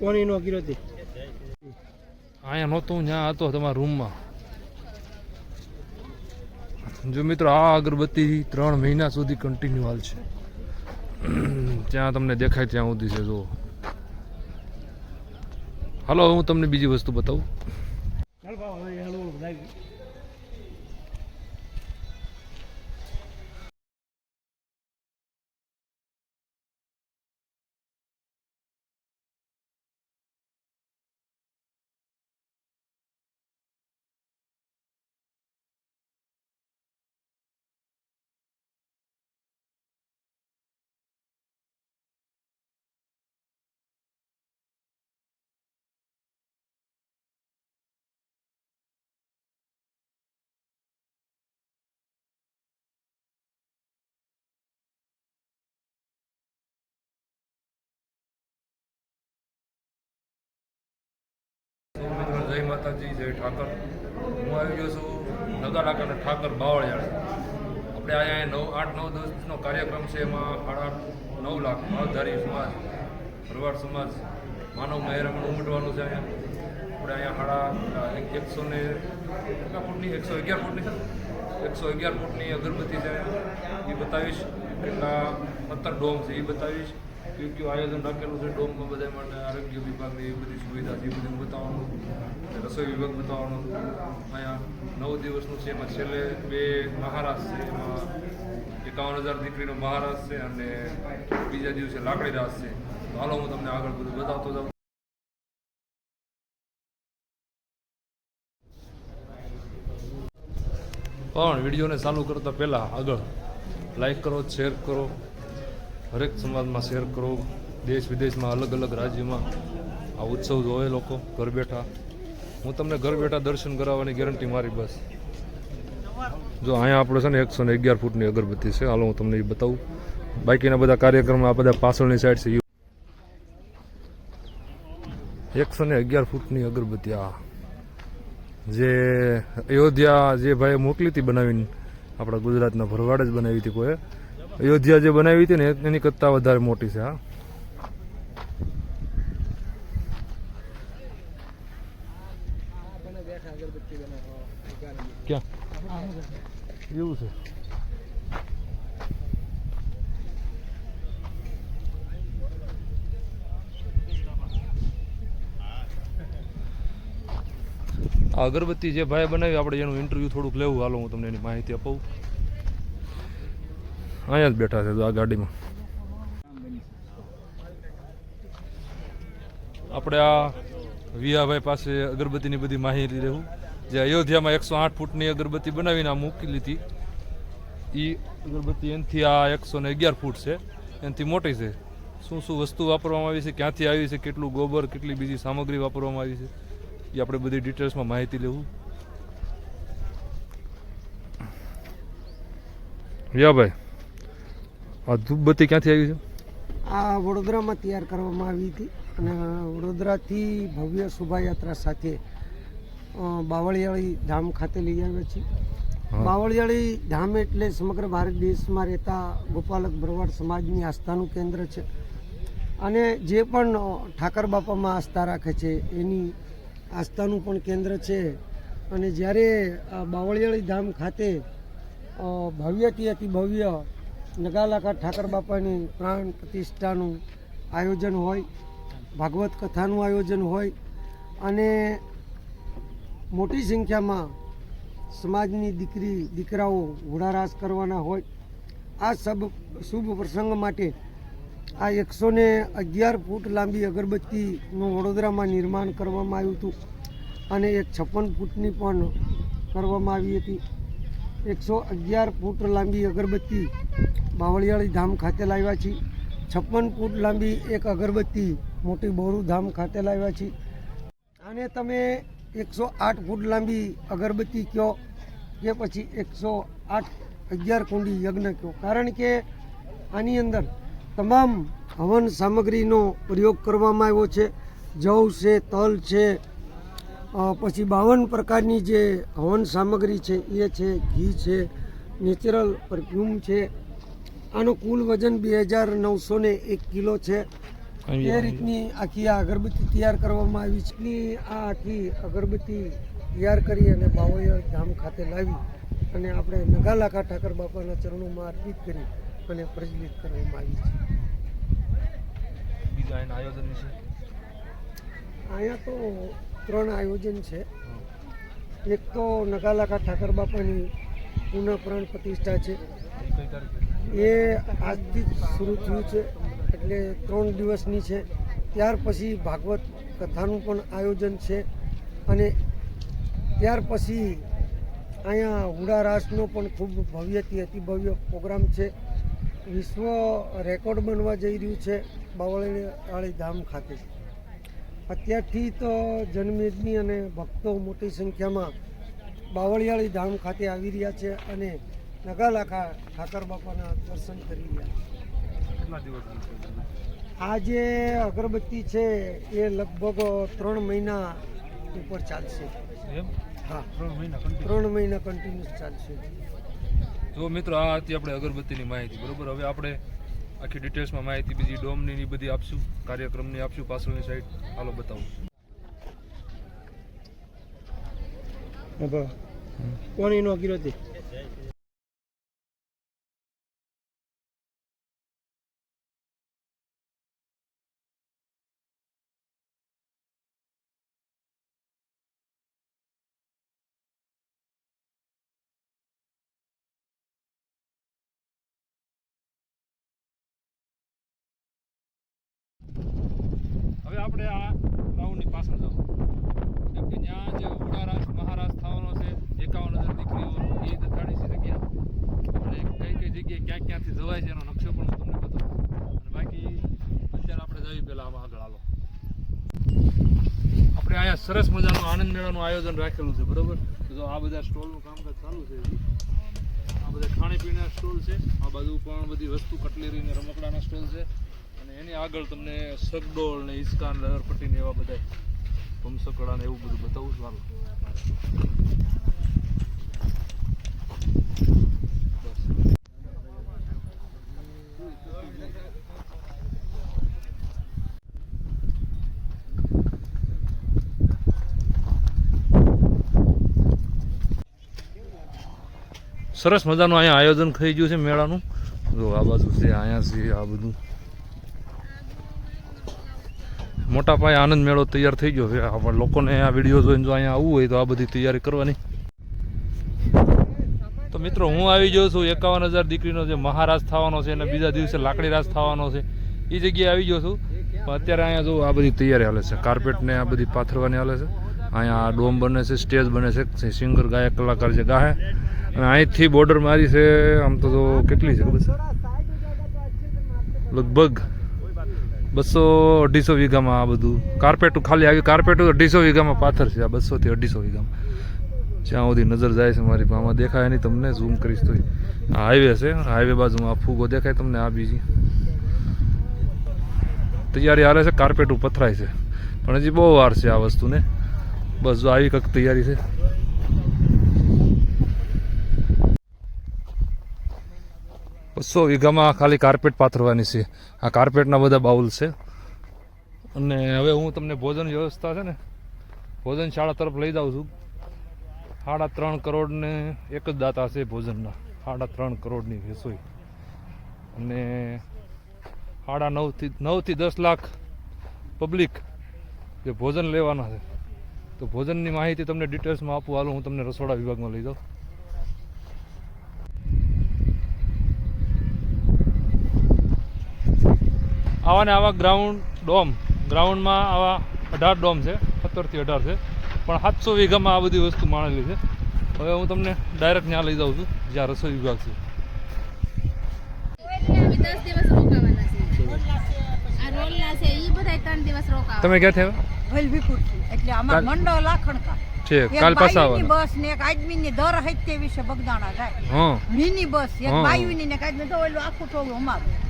કોની નો કર્યો અહીંયા નહોતું, ત્યાં હતો તમારા રૂમમાં. જો મિત્રો, આ અગરબત્તી ત્રણ મહિના સુધી કન્ટિન્યુ હાલ છે. ત્યાં તમને દેખાય ત્યાં સુધી છે જો હાલો, હું તમને બીજી વસ્તુ બતાવું. જય માતાજી, જય ઠાકર. હું આવી ગયો છું નગા અને ઠાકર બાવળિયાળ. આપણે અહીંયા નવ, આઠ, નવ દિવસનો કાર્યક્રમ છે એમાં સાડા નવ લાખ માવધારી સમાજ ભરવાડ સમાજ, માનવ મહેરામણ ઉમટવાનું છે અહીંયા. આપણે અહીંયા સાડા એક- એકસો ને, કેટલા ફૂટની? એકસો અગિયાર ફૂટની? એકસો અગિયાર ફૂટની અગરબત્તી છે એ બતાવીશ. કેટલા પથ્થર ડોમ છે એ બતાવીશ. કયું કયું આયોજન રાખેલું છે ડોમમાં બધા માટે આરોગ્ય વિભાગની એ બધી સુવિધા છે એ બધું બતાવવાનું રસોઈ વિભાગ બતાવવાનો અહીંયા નવ દિવસનું છે, એમાં છેલ્લે બે મહારાજ છે, એમાં એકાવન હજાર દીકરીનો મહારાજ છે અને બીજા દિવસે લાકડી રાસ છે. તો હાલો હું તમને આગળ બધું બતાવતો જાઉં. પણ વિડીયોને ચાલુ કરતા પહેલાં આગળ લાઈક કરો શેર કરો, હરેક સમાજમાં શેર કરો. દેશ વિદેશમાં, અલગ અલગ રાજ્યમાં આ ઉત્સવ જોવે લોકો, ઘર બેઠા. હું તમને ઘર બેઠા દર્શન કરાવવાની ગેરંટી મારી બસ. જો અહીંયા આપણે છે ને એકસો ને અગિયાર ફૂટની અગરબત્તી છે. હાલો હું તમને એ બતાવું. બાકીના બધા કાર્યક્રમ આ બધા પાછળની સાઈડ છે. એકસો ને અગિયાર ફૂટની અગરબત્તી, આ. જે અયોધ્યા જે ભાઈએ મોકલી હતી બનાવીને, આપણા ગુજરાતના ભરવાડ જ બનાવી હતી કોઈ. અયોધ્યા જે બનાવી હતી ને, એની કરતાં વધારે મોટી છે, હા. ક્યાં એવું છે. આ અગરબત્તી જે ભાઈ બનાવી, આપણે એનું ઇન્ટરવ્યૂ થોડુંક લેવું, હાલો હું તમને એની માહિતી અપાવું. અહીંયા જ બેઠા છે આ ગાડીમાં. આપણે આ વિયાભાઈ પાસે અગરબત્તીની બધી માહિતી લેવું જે અયોધ્યામાં એકસો આઠ ફૂટની અગરબત્તી બનાવીને મૂકી લીધી એ અગરબત્તી એનાથી આ એકસો ને અગિયાર ફૂટ છે. એનાથી મોટી છે. શું શું વસ્તુ વાપરવામાં આવી છે? ક્યાંથી આવી છે? કેટલું ગોબર, કેટલી બીજી સામગ્રી વાપરવામાં આવી છે? એ આપણે બધી ડિટેલ્સમાં માહિતી લેવું. વિયાભાઈ આ ધૂપબત્તી ક્યાંથી આવી છે? આ વડોદરામાં તૈયાર કરવામાં આવી હતી. અને વડોદરાથી ભવ્ય શોભાયાત્રા સાથે બાવળિયાળી ધામ ખાતે લઈ આવ્યા છીએ. બાવળિયાળી ધામ એટલે સમગ્ર ભારત દેશમાં રહેતા ગોપાલક ભરવાડ સમાજની આસ્થાનું કેન્દ્ર છે. અને જે પણ ઠાકર બાપામાં આસ્થા રાખે છે એની આસ્થાનું પણ કેન્દ્ર છે. અને જ્યારે બાવળિયાળી ધામ ખાતે ભવ્યથી અતિ ભવ્ય નગાલાકા ઠાકર બાપાની પ્રાણ પ્રતિષ્ઠાનું આયોજન હોય ભાગવત કથાનું આયોજન હોય અને મોટી સંખ્યામાં સમાજની દીકરી, દીકરાઓ ઘોડારાસ કરવાના હોય, આ સબ, શુભ પ્રસંગ માટે આ એકસો ને અગિયાર ફૂટ લાંબી અગરબત્તીનું વડોદરામાં નિર્માણ કરવામાં આવ્યું હતું અને એક છપ્પન ફૂટની પણ કરવામાં આવી હતી. એકસો અગિયાર ફૂટ લાંબી અગરબત્તી બાવળિયાળી ધામ ખાતે લાવ્યા છીએ. છપ્પન ફૂટ લાંબી એક અગરબત્તી મોટી બોરુધામ ખાતે લાવ્યા છીએ. આને તમે એકસો આઠ ફૂટ લાંબી અગરબત્તી કહો કે પછી એકસો આઠ અગિયાર કુંડી યજ્ઞ કહો. કારણ કે આની અંદર તમામ હવન સામગ્રીનો પ્રયોગ કરવામાં આવ્યો છે. જવ છે, તલ છે પછી બાવન પ્રકારની જે હવન સામગ્રી છે, એ છે, ઘી છે, નેચરલ પરફ્યુમ છે. આનું કુલ વજન બે હજાર નવસો એક કિલો છે. એ રીતની આખી આ અગરબત્તી તૈયાર કરવામાં આવી છે. ની આ આખી અગરબત્તી તૈયાર કરી અને બાવળિયા ધામ ખાતે લાવી અને આપણે નગાલાકા ઠાકર બાપાના ચરણોમાં અર્પિત કરી અને પ્રજ્વલિત કરવામાં આવી છે. બીજા એના આયોજન વિશે અહીંયા તો ત્રણ આયોજન છે. એક તો નગાલાકા ઠાકર બાપાની પુનઃ પ્રાણ પ્રતિષ્ઠા છે. એ આજથી શરૂ થયું છે. એટલે ત્રણ દિવસની છે. ત્યાર પછી ભાગવત કથાનું પણ આયોજન છે અને ત્યાર પછી અહીંયા હુડા રાસનો પણ ખૂબ ભવ્યથી અતિ ભવ્ય પ્રોગ્રામ છે. વિશ્વ રેકોર્ડ બનવા જઈ રહ્યું છે બાવળીવાળી ધામ ખાતે. અત્યારથી તો જનમેદની અને ભક્તો મોટી સંખ્યામાં બાવળીયાળી ધામ ખાતે આવી રહ્યા છે અને નગાલાખા ઠાકર બાપાના દર્શન કરી રહ્યા છે? આ જે અગરબત્તી છે એ લગભગ ત્રણ મહિના ઉપર ચાલશે. હા. ત્રણ મહિના? કન્ટિન્યુઅસ ચાલશે. જો મિત્રો આ હતી આપણે અગરબત્તીની માહિતી બરોબર? હવે આપણે આખી ડિટેલ્સમાં માહિતી બીજી ડોમની બધી આપશું કાર્યક્રમની આપશું પાછળની સાઈડ હાલો બતાવું. કોની નો કિરોતી હવે આપણે આ રાઉન્ડની પાછળ જાવ કેમ કે ત્યાં જે ઉડારાસ મહારાજ થવાનો છે એકાવન હજાર દીકરીઓ એ દખાડી છે જગ્યા અને કઈ કઈ જગ્યાએ ક્યાં ક્યાંથી જવાય છે એનો નકશો પણ હું તમને બતાવું અને બાકી અત્યારે પેલા આગળ હાલો. આપણે અહીંયા સરસ મજાનું આનંદ મેળાનું આયોજન રાખેલું છે, બરોબર? તો આ બધા સ્ટોલનું કામકાજ ચાલુ છે આ બધા ખાણીપીણીના સ્ટોલ છે, આ બાજુ પણ બધી વસ્તુ, કટલેરી ને રમકડાના સ્ટોલ છે. અને એની આગળ તમને સગડોળ ને ઇસ્કાન લહરપટ્ટી ને એવા બધા ભમસકડા ને એવું બધું બતાવું છું, હાલો બસ સરસ મજાનું અહીંયા આયોજન થઈ ગયું છે મેળાનું. જો આ બાજુ છે, અહીંયા છે, આ બધું. મોટા પાયે આનંદ મેળો તૈયાર થઈ ગયો છે. આપણે લોકોને આ વીડિયો જોઈને જો અહીંયા આવવું હોય તો આ બધી તૈયારી કરવાની. તો મિત્રો, હું આવી ગયો છું એકાવન હજાર દીકરીનો જે મહારાજ થવાનો છે અને બીજા દિવસે લાકડી રાજ થવાનો છે. એ જગ્યાએ આવી ગયો છું. પણ અત્યારે અહીંયા જો આ બધી તૈયારી હાલે છે. કાર્પેટને આ બધી પાથરવાની હાલે છે. અહીંયા ડોમ બને છે, સ્ટેજ બને છે. સિંગર, ગાયક, કલાકાર જે ગાહે. અને અહીંથી બોર્ડર મારી છે, આમ તો જો કેટલી છે ખબર છે? લગભગ બસો અઢીસો વીઘામાં આ બધું. કાર્પેટું ખાલી આવી કાર્પેટું અઢીસો વીઘામાં પાથર છે, આ બસોથી અઢીસો વીઘામાં. જ્યાં સુધી નજર જાય છે મારી, આમાં દેખાય નહીં તમને ઝૂમ કરીશ તો આ હાઈવે છે હાઈવે બાજુમાં આ ફૂગો દેખાય તમને, આ બીજી. તૈયારી હાલે છે કાર્પેટું પથરાય છે. પણ હજી બહુ વાર છે આ વસ્તુને. બસ જો આવી કંઈક તૈયારી છે. બસો વીઘામાં ખાલી કાર્પેટ પાથરવાની છે. આ કાર્પેટના બધા બાઉલ છે. અને હવે હું તમને ભોજન વ્યવસ્થા છે ને ભોજનશાળા તરફ લઈ જાઉં છું. સાડા ત્રણ કરોડને એક જ દાતા છે ભોજનના. સાડા ત્રણ કરોડની રસોઈ. અને સાડા નવથી નવથી દસ લાખ પબ્લિક જે ભોજન લેવાના છે. તો ભોજનની માહિતી તમને ડિટેલ્સમાં આપું. હાલો, હું તમને રસોડા વિભાગમાં લઈ જાઉં. આવા ને આવા ગ્રાઉન્ડ ડોમ. ગ્રાઉન્ડમાં આવા અઢાર ડોમ છે સત્તરથી અઢાર છે. પણ સાતસો વીઘામાં આ બધી વસ્તુ માણેલી છે. હવે હું તમને ડાયરેક્ટ ત્યાં લઈ જાઉં છું જ્યાં રસોઈ વિભાગ છે. તમે ક્યાં થયા? વલભીપુરથી એટલે અમાર કાલ- લાખણકા છે કાલ પાછા બાયુની બસ ને એક આદમીની દર હૈતે વિશે બગદાણા જાય મિની બસ એક બાયુ ની ને કાંઈ તો ઓલું આખું ટોળું અમારું.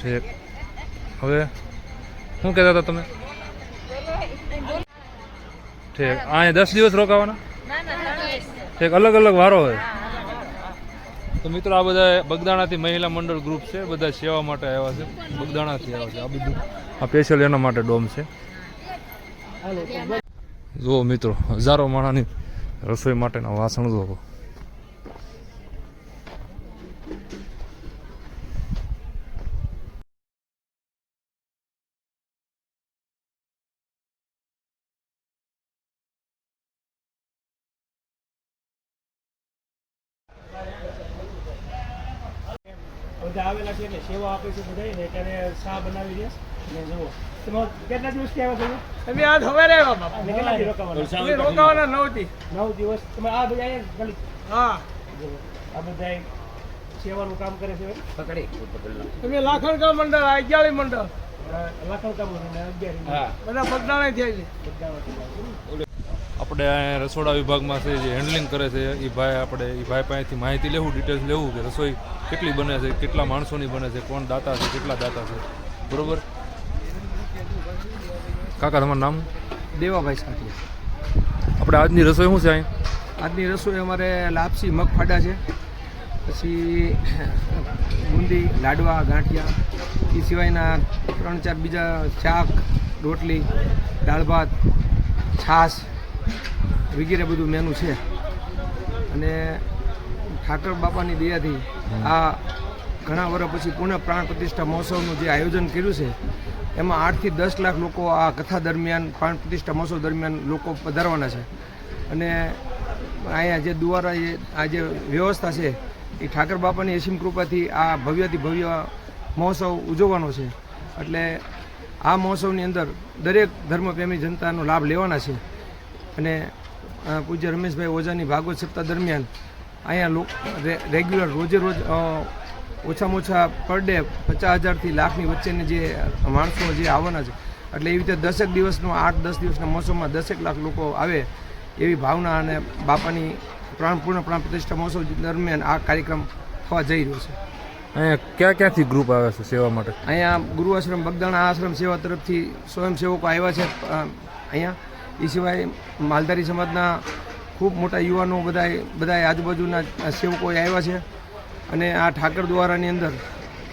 ઠીક. હવે શું કહેતા હતા તમે? ઠીક. અહીંયા દસ દિવસ રોકાવાના? ઠીક અલગ અલગ વારો હોય. તો મિત્રો આ બધા બગદાણાથી મહિલા મંડળ ગ્રુપ છે બધા સેવા માટે આવ્યા છે. બગદાણાથી આવ્યા છે આ બધું. આ સ્પેશિયલ એના માટે ડોમ છે. જુઓ મિત્રો હજારો માણાની રસોઈ માટેના વાસણ જુઓ. બધા આવેલા છે એટલે સેવા આપે છે બધાય ને ત્યારે શા બનાવી દે ને જુઓ. તમે કેટલા દિવસથી આવ્યા તમે તમે આજ સવારે આવ્યા બાપા. કેટલા દિવસ રોકાવાના? રોકાવાના થી. નવ દિવસ. તમે આ બધા અહીંયા ગલી હા. આ બધા સેવાનું કામ કરે છે અમે લાખણકા મંડળ અગિયારી મંડળ. લાખણકા મંડળ કામ અને બધા બગદાણા થયા છે. આપણે રસોડા વિભાગમાં છે જે હેન્ડલિંગ કરે છે એ ભાઈ આપણે એ ભાઈ પાસેથી માહિતી લેવું ડિટેલ્સ લેવું કે રસોઈ કેટલી બને છે કેટલા માણસોની બને છે કોણ દાતા છે કેટલા દાતા છે. બરોબર? કાકા તમારું નામ? દેવાભાઈ સાથે આપણે આજની રસોઈ શું છે અહીં? આજની રસોઈ અમારે લાપસી મગફાડા છે પછી બુંદી લાડવા ગાંઠિયા એ સિવાયના ત્રણ ચાર બીજા શાક રોટલી દાળ ભાત છાશ વગેરે બધું મેનુ છે. અને ઠાકર બાપાની દયાથી આ ઘણા વર્ષ પછી પુનઃ પ્રાણ પ્રતિષ્ઠા મહોત્સવનું જે આયોજન કર્યું છે એમાં આઠથી દસ લાખ લોકો આ કથા દરમિયાન પ્રાણ પ્રતિષ્ઠા મહોત્સવ દરમિયાન લોકો પધારવાના છે. અને અહીંયા જે દ્વારા જે આ જે વ્યવસ્થા છે એ ઠાકર બાપાની અસીમ કૃપાથી આ ભવ્યથી ભવ્ય મહોત્સવ ઉજવવાનો છે. એટલે આ મહોત્સવની અંદર દરેક ધર્મપ્રેમી જનતાનો લાભ લેવાના છે. અને પૂજ્ય રમેશભાઈ ઓઝાની ભાગવત સપ્તાહ દરમિયાન અહીંયા રેગ્યુલર રોજે રોજ ઓછામાં ઓછા પર ડે પચાસ હજારથી લાખની વચ્ચેની જે માણસો જે આવવાના છે એટલે એવી રીતે દસેક દિવસનો આઠ દસ દિવસના મોસમમાં દસેક લાખ લોકો આવે એવી ભાવના અને બાપાની પ્રાણપૂર્ણ પ્રાણ પ્રતિષ્ઠા મહોત્સવ દરમિયાન આ કાર્યક્રમ થવા જઈ રહ્યો છે. અહીંયા ક્યાં ક્યાંથી ગ્રુપ આવે છે સેવા માટે? અહીંયા ગુરુ આશ્રમ બગદાણા આશ્રમ સેવા તરફથી સ્વયંસેવકો આવ્યા છે અહીંયા. એ સિવાય માલધારી સમાજના ખૂબ મોટા યુવાનો બધા બધા આજુબાજુના સેવકો આવ્યા છે. અને આ ઠાકર દ્વારાની અંદર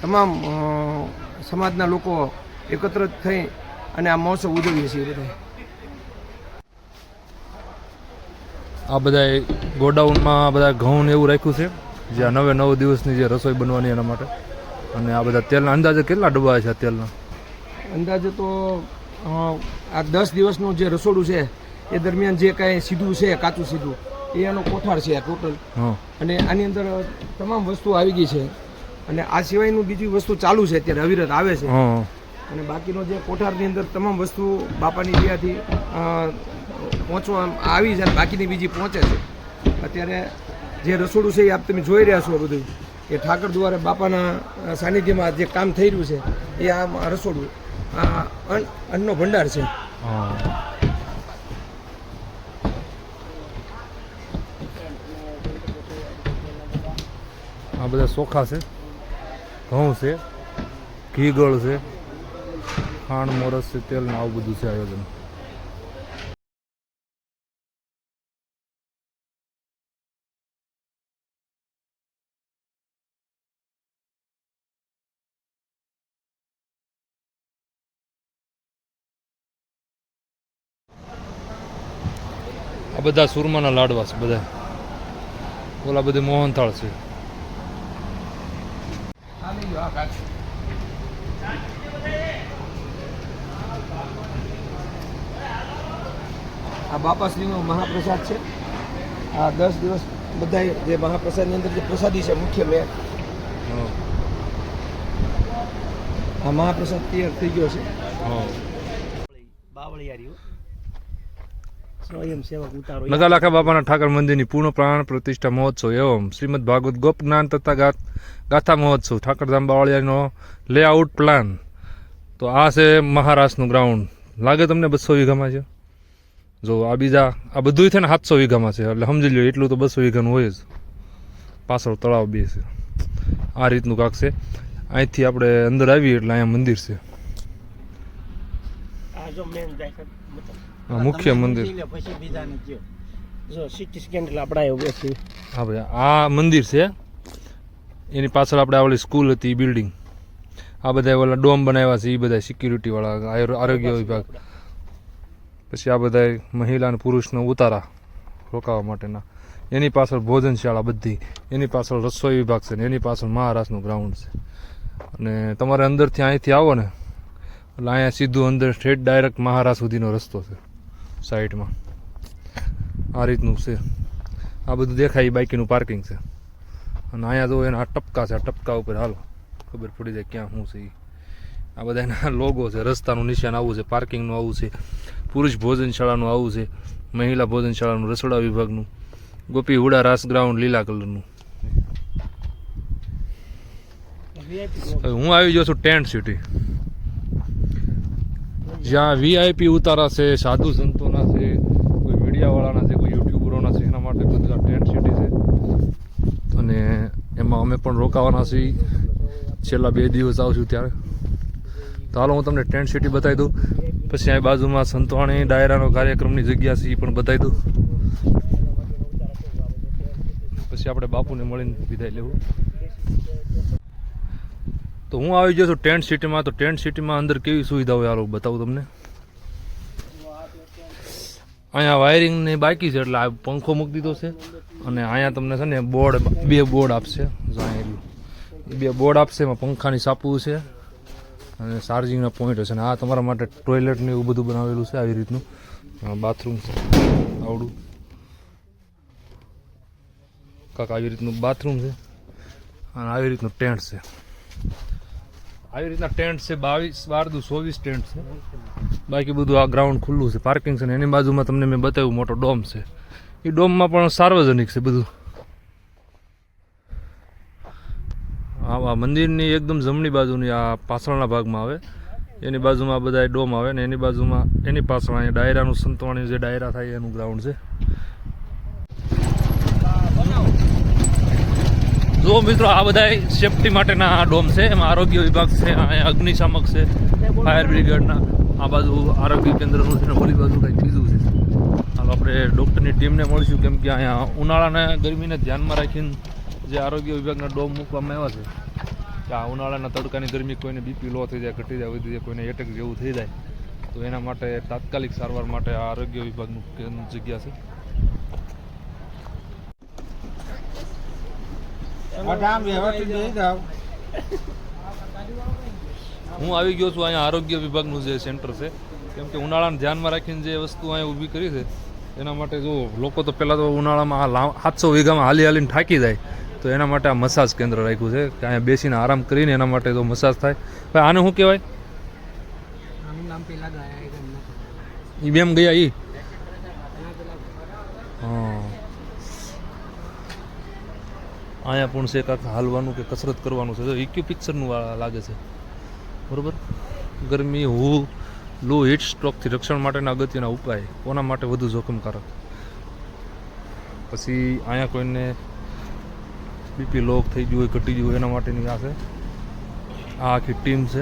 તમામ સમાજના લોકો એકત્ર થઈ અને આ મહોત્સવ ઉજવીએ છીએ બધા આ બધા ગોડાઉનમાં બધા ઘઉં ને એવું રાખ્યું છે જે આ નવે નવ દિવસની જે રસોઈ બનવાની એના માટે. અને આ બધા તેલના અંદાજે કેટલા ડબ્બા છે તેલના? અંદાજે તો આ દસ દિવસનું જે રસોડું છે એ દરમિયાન જે કાંઈ સીધું છે કાચું સીધું એ એનો કોઠાર છે ટોટલ અને આની અંદર તમામ વસ્તુ આવી ગઈ છે. અને આ સિવાયનું બીજી વસ્તુ ચાલુ છે અત્યારે અવિરત આવે છે. અને બાકીનો જે કોઠારની અંદર તમામ વસ્તુ બાપાની દયાથી પહોંચવા આવી છે અને બાકીની બીજી પહોંચે છે. અત્યારે જે રસોડું છે એ આપ તમે જોઈ રહ્યા છો બધું. કે ઠાકર દ્વારા બાપાના સાનિધ્યમાં જે કામ થઈ રહ્યું છે એ આ રસોડું આ અન્ન અન્નનો ભંડાર છે. આ બધા ચોખા છે. ઘઉં છે. ઘીગળ છે. ખાંડ મોરસ છે તેલ ને આવું બધું છે આયોજન. આ બધા સુરમાના લાડવા છે બધા. ઓલા બધે મોહનથાળ છે. આ બાપાશ્રીનો મહાપ્રસાદ છે. આ દસ દિવસ બધા જે મહાપ્રસાદની અંદર જે પ્રસાદી છે મુખ્ય મેં. આ મહાપ્રસાદ તૈયાર થઈ ગયો છે. હા. બાવળિયારીઓ નગાલાખા બાપાના ઠાકર મંદિરની પૂર્ણ પ્રાણ પ્રતિષ્ઠા મહોત્સવ. એવમ શ્રીમદ ભાગવત ગોપ જ્ઞાન તથા ગાથા મહોત્સવ. ઠાકરધામ બાવળિયાનો લેઆઉટ પ્લાન તો આ છે મહારાષ્ટ્રનું ગ્રાઉન્ડ લાગે તમને બસો વીઘામાં છે? જો આ બીજા આ બધું છે ને સાતસો વીઘામાં છે. એટલે સમજી લો એટલું તો બસો વીઘાનું હોય જ. પાછળ તળાવ બે છે. આ રીતનું કાંક છે. અહીંથી આપણે અંદર આવીએ એટલે અહીંયા મંદિર છે. આ જો મેન જાય આ મુખ્ય મંદિર. પછી બીજાને કયો. જો સિટી સ્કેન એટલે આપણે આવ્યો બેસી હા ભાઈ આ મંદિર છે. એની પાછળ આપણે આવેલી સ્કૂલ હતી બિલ્ડિંગ આ બધા ઓલા ડોમ બનાવ્યા છે એ બધા સિક્યુરિટીવાળા આરોગ્ય વિભાગ. પછી આ બધા મહિલા અને પુરુષનો ઉતારા રોકાવા માટેના. એની પાછળ ભોજનશાળા બધી. એની પાછળ રસોઈ વિભાગ છે ને એની પાછળ મહારાષ્ટ્રનું ગ્રાઉન્ડ છે. અને તમારે અંદરથી અહીંથી આવો ને. એટલે અહીંયા સીધું અંદર સ્ટ્રેટ ડાયરેક્ટ મહારાષ્ટ્ર સુધીનો રસ્તો છે. સાઈડમાં. આ રીતનું છે. આ બધું દેખાય બાઇકીનું પાર્કિંગ છે. અને અહીંયા જો એના ટપકા છે આ ટપકા ઉપર હાલો. ખબર પડી જાય ક્યાં શું છે. આ બધા એના લોગો છે રસ્તાનું નિશાન આવું છે પાર્કિંગનું આવું છે પુરુષ ભોજનશાળાનું આવું છે મહિલા ભોજનશાળાનું રસોડા વિભાગનું ગોપી હુડા રાસ ગ્રાઉન્ડ લીલા કલરનું. હું આવી ગયો છું ટેન્ટ સિટી. જ્યાં વીઆઈપી ઉતારા છે, સાધુ સંતોના છે, કોઈ મીડિયાવાળાના છે, કોઈ યુટ્યુબરોના છે, એના માટે બધા આ ટેન્ટ સિટી છે. અને એમાં અમે પણ રોકાવાના છીએ. છેલ્લા બે દિવસ આવશું ત્યારે. તો હાલો હું તમને ટેન્ટ સિટી બતાવી દઉં. પછી અહીં બાજુમાં સંતવાણી ડાયરાનો કાર્યક્રમની જગ્યા છે, એ પણ બતાવી દઉં. પછી આપણે બાપુને મળીને વિદાય લેવું. તો હું આવી ગયો છું ટેન્ટ સિટીમાં. તો ટેન્ટ સિટીમાં અંદર કેવી સુવિધા હોય, હાલો બતાવું તમને. અહીંયા વાયરિંગ ને બાકી છે, એટલે આ પંખો મૂકી દીધો છે. અને અહીંયા તમને છે ને બોર્ડ, બે બોર્ડ આપશે. બે બોર્ડ આપશે, એમાં પંખાની સાપુ છે. અને ચાર્જિંગના પોઈન્ટ હશે. અને આ તમારા માટે ટોયલેટને એવું બધું બનાવેલું છે, આવી રીતનું. બાથરૂમ છે. આવડું. કાંક આવી રીતનું બાથરૂમ છે. અને આવી રીતનું ટેન્ટ છે. આવી રીતના ટેન્ટ છે, બાવીસ, બાર દુ ચોવીસ ટેન્ટ છે. બાકી બધું આ ગ્રાઉન્ડ ખુલ્લું છે પાર્કિંગ છે ને એની બાજુમાં તમને મેં બતાવ્યું મોટો ડોમ છે. એ ડોમમાં પણ સાર્વજનિક છે બધું. આ મંદિરની એકદમ જમણી બાજુની આ પાછળના ભાગમાં આવે. એની બાજુમાં બધા ડોમ આવે ને એની બાજુમાં એની પાછળ અહીંયા ડાયરાનું સંતવાણી જે ડાયરા થાય એનું ગ્રાઉન્ડ છે. જો મિત્રો, આ બધા સેફટી માટેના ડોમ છે. એમાં આરોગ્ય વિભાગ છે અહીંયા અગ્નિશામક છે, ફાયર બ્રિગેડના. આ બાજુ આરોગ્ય કેન્દ્રનું છે ને ઓલી બાજુ કંઈક બીજું છે. હાલ, આપણે ડૉક્ટરની ટીમને મળીશું કેમ કે અહીંયા ઉનાળાના ગરમીને ધ્યાનમાં રાખીને જે આરોગ્ય વિભાગના ડોમ મૂકવામાં આવ્યા છે. કે આ ઉનાળાના તડકાની ગરમી કોઈને બીપી લો થઈ જાય, ઘટી જાય, વધી જાય, કોઈને એટેક જેવું થઈ જાય, તો એના માટે તાત્કાલિક સારવાર માટે આરોગ્ય વિભાગનું કેન્દ્ર જગ્યા છે. હું આવી ગયો છું અહીંયા આરોગ્ય વિભાગનું જે સેન્ટર છે. કેમ કે ઉનાળાને ધ્યાનમાં રાખીને જે વસ્તુ અહીંયા ઊભી કરી છે એના માટે જો લોકો તો પહેલાં તો ઉનાળામાં આ સાતસો વીઘામાં હાલી હાલીને થાકી જાય તો એના માટે આ મસાજ કેન્દ્ર રાખ્યું છે. કે અહીંયા બેસીને આરામ કરીને એના માટે તો મસાજ થાય. ભાઈ આને શું કહેવાય? એ બેમ ગયા એ હા અહીંયા પણ છે કાંક હાલવાનું કે કસરત કરવાનું છે. તો ઇક્યુ પિક્ચરનું લાગે છે. બરોબર? ગરમી, હું, લો હીટ સ્ટ્રોકથી રક્ષણ માટેના અગત્યના ઉપાય. કોના માટે વધુ જોખમકારક? પછી અહીંયા કોઈને બીપી લોક થઈ ગયું હોય, ઘટી ગયું હોય, એના માટેની આ છે. આ આખી ટીમ છે.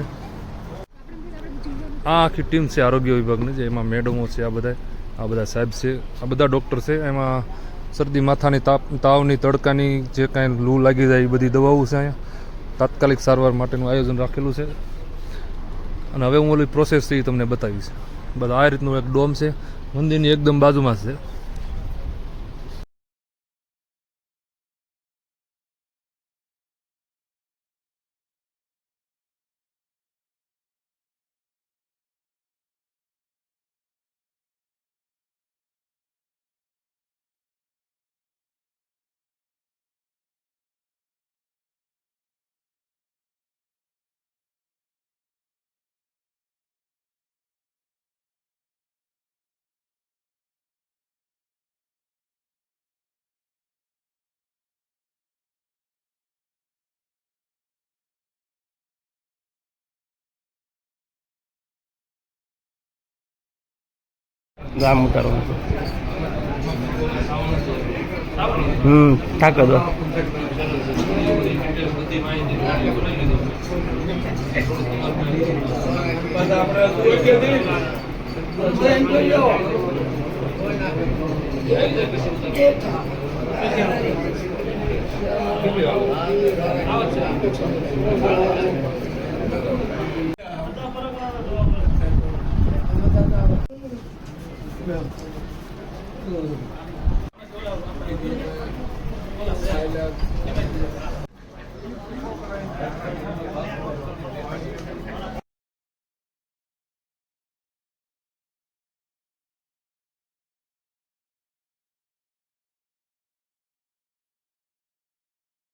આ આખી ટીમ છે આરોગ્ય વિભાગની, જે એમાં મેડમો છે, આ બધા આ બધા સાહેબ છે, આ બધા ડૉક્ટર છે. એમાં શરદી માથાની તાપ, તાવની તડકાની જે કાંઈ લૂ લાગી જાય એ બધી દવાઓ છે અહીંયા. તાત્કાલિક સારવાર માટેનું આયોજન રાખેલું છે. અને હવે હું ઓલી પ્રોસેસ છે એ તમને બતાવીશ. બધા આ રીતનું એક ડોમ છે. મંદિરની એકદમ બાજુમાં છે. ગામ ઉતારવાનું હમ ઠાકર દો કેટલી વાર Yeah. Mm.